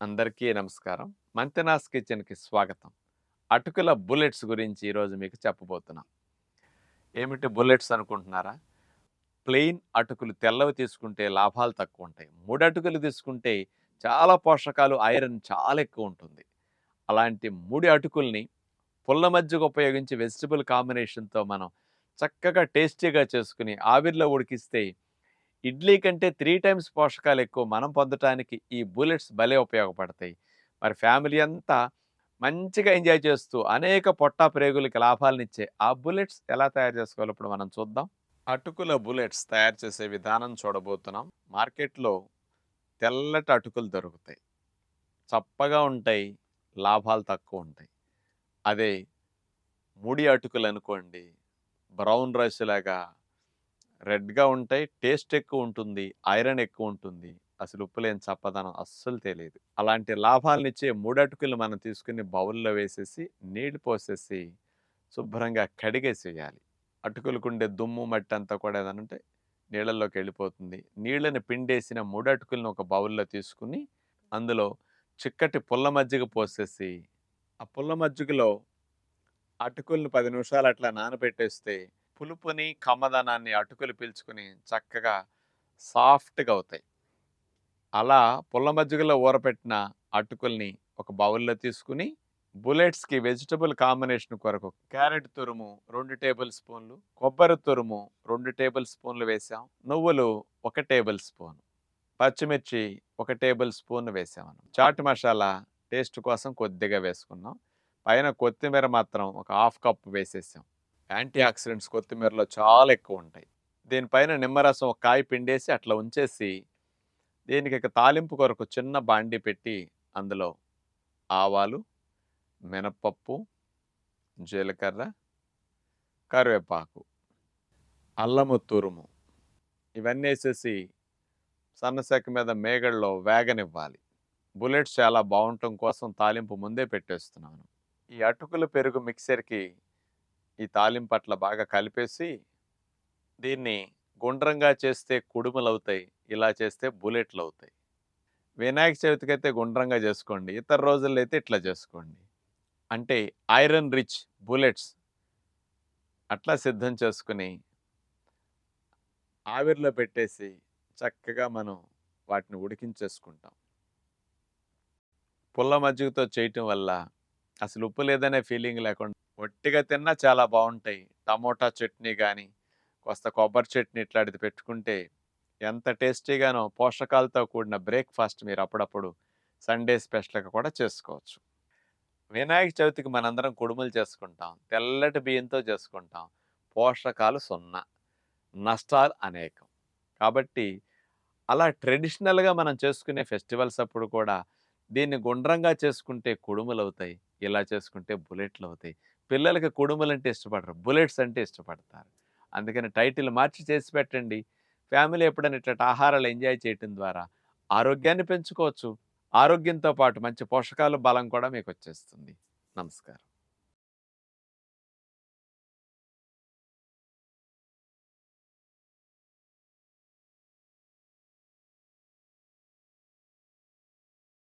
అందరికీ నమస్కారం. మంతెనాస్ కిచెన్కి స్వాగతం. అటుకుల బుల్లెట్స్ గురించి ఈరోజు మీకు చెప్పబోతున్నాం. ఏమిటి బుల్లెట్స్ అనుకుంటున్నారా? ప్లెయిన్ అటుకులు తెల్లవి తీసుకుంటే లాభాలు తక్కువ ఉంటాయి మూడు అటుకులు తీసుకుంటే చాలా పోషకాలు ఐరన్ చాలా ఎక్కువ ఉంటుంది అలాంటి మూడు అటుకుల్ని పుల్ల మజ్జిగ ఉపయోగించి వెజిటబుల్ కాంబినేషన్తో మనం చక్కగా టేస్టీగా చేసుకుని ఆవిరిలో ఉడికిస్తే ఇడ్లీ కంటే త్రీ టైమ్స్ పోషకాలు ఎక్కువ మనం పొందటానికి ఈ బుల్లెట్స్ భలే ఉపయోగపడతాయి. మరి ఫ్యామిలీ అంతా మంచిగా ఎంజాయ్ చేస్తూ అనేక పొట్టా ప్రేగులకి లాభాలనిచ్చే ఆ బుల్లెట్స్ ఎలా తయారు చేసుకోవాలో ఇప్పుడు మనం చూద్దాం. అటుకుల బుల్లెట్స్ తయారు చేసే విధానం చూడబోతున్నాం. మార్కెట్లో తెల్లటి అటుకులు దొరుకుతాయి. చప్పగా ఉంటాయి లాభాలు తక్కువ ఉంటాయి. అదే ముడి అటుకులు అనుకోండి బ్రౌన్ రైస్ లాగా రెడ్గా ఉంటాయి టేస్ట్ ఎక్కువ ఉంటుంది ఐరన్ ఎక్కువ ఉంటుంది. అసలు ఉప్పు లేని చప్పదనం అస్సలు తెలియదు అలాంటి లాభాలనిచ్చే మూడటుకులు మనం తీసుకుని బౌల్లో వేసేసి నీళ్ళు పోసేసి శుభ్రంగా కడిగేసేయాలి. అటుకులకుండే దుమ్ము మట్టి అంతా కూడా ఏదనంటే నీళ్ళల్లోకి వెళ్ళిపోతుంది. నీళ్ళని పిండేసిన మూడటుకులను ఒక బౌల్లో తీసుకుని అందులో చిక్కటి పుల్ల మజ్జిగ పోసేసి ఆ పుల్ల మజ్జిగలో అటుకులను పది నిమిషాలు అట్లా నానబెట్టేస్తే పులుపుని కమ్మదనాన్ని అటుకులు పీల్చుకుని చక్కగా సాఫ్ట్గా అవుతాయి. అలా పుల్ల మజ్జిగలో ఊరపెట్టిన అటుకుల్ని ఒక బౌల్లో తీసుకుని బుల్లెట్స్కి వెజిటబుల్ కాంబినేషన్ కొరకు క్యారెట్ తురుము రెండు టేబుల్ స్పూన్లు కొబ్బరి తురుము రెండు టేబుల్ స్పూన్లు వేసాం. నువ్వులు ఒక టేబుల్ స్పూన్. పచ్చిమిర్చి ఒక టేబుల్ స్పూన్ వేసాం. చాట్ మసాలా టేస్ట్ కోసం కొద్దిగా వేసుకున్నాం. పైన కొత్తిమీర మాత్రం ఒక హాఫ్ కప్ వేసేసాం. యాంటీ ఆక్సిడెంట్స్ కొత్తిమీరలో చాలా ఎక్కువ ఉంటాయి. దీనిపైన నిమ్మరసం ఒక కాయ పిండేసి అట్లా ఉంచేసి దీనికి ఇక తాలింపు కొరకు చిన్న బాండి పెట్టి అందులో ఆవాలు మినపప్పు జీలకర్ర కరివేపాకు అల్లము తురుము ఇవన్నీ వేసేసి సన్నసెక్క మీద మేగడలో వేగనివ్వాలి. బుల్లెట్స్ చాలా బాగుండటం కోసం తాలింపు ముందే పెట్టేస్తున్నాను. ఈ అటుకుల పెరుగు మిక్సర్కి ఈ తాలింపు అట్లా బాగా కలిపేసి దీన్ని గుండ్రంగా చేస్తే కుడుములు అవుతాయి ఇలా చేస్తే బుల్లెట్లు అవుతాయి వినాయక చవితికి అయితే గుండ్రంగా చేసుకోండి ఇతర రోజుల్లో అయితే ఇట్లా చేసుకోండి. అంటే ఐరన్ రిచ్ బుల్లెట్స్ అట్లా సిద్ధం చేసుకుని ఆవిరిలో పెట్టేసి చక్కగా మనం వాటిని ఉడికించేసుకుంటాం. పుల్ల మజ్జిగతో చేయటం వల్ల అసలు ఉప్పు లేదనే ఫీలింగ్ లేకుండా ఒట్టిగా తిన్నా చాలా బాగుంటాయి టమోటా చట్నీ కానీ కొస్త కొబ్బరి చట్నీ ఇట్లాంటిది పెట్టుకుంటే ఎంత టేస్టీగానో పోషకాలతో కూడిన బ్రేక్ఫాస్ట్ మీరు అప్పుడప్పుడు సండే స్పెషల్గా కూడా చేసుకోవచ్చు. వినాయక చవితికి మనందరం కుడుములు చేసుకుంటాం. తెల్లటి బియ్యంతో చేసుకుంటాం. పోషకాలు సున్నా నష్టాలు అనేకం. కాబట్టి అలా ట్రెడిషనల్గా మనం చేసుకునే ఫెస్టివల్స్ అప్పుడు కూడా దీన్ని గుండ్రంగా చేసుకుంటే కుడుములు అవుతాయి ఇలా చేసుకుంటే బుల్లెట్లు అవుతాయి పిల్లలకి కుడుములు అంటే ఇష్టపడరు బుల్లెట్స్ అంటే ఇష్టపడతారు. అందుకని టైటిల్ మార్చి చేసి పెట్టండి. ఫ్యామిలీ ఎప్పుడైనా ఇట్లాంటి ఆహారాలు ఎంజాయ్ చేయటం ద్వారా ఆరోగ్యాన్ని పెంచుకోవచ్చు. ఆరోగ్యంతో పాటు మంచి పోషకాలు బలం కూడా మీకు వచ్చేస్తుంది నమస్కారం.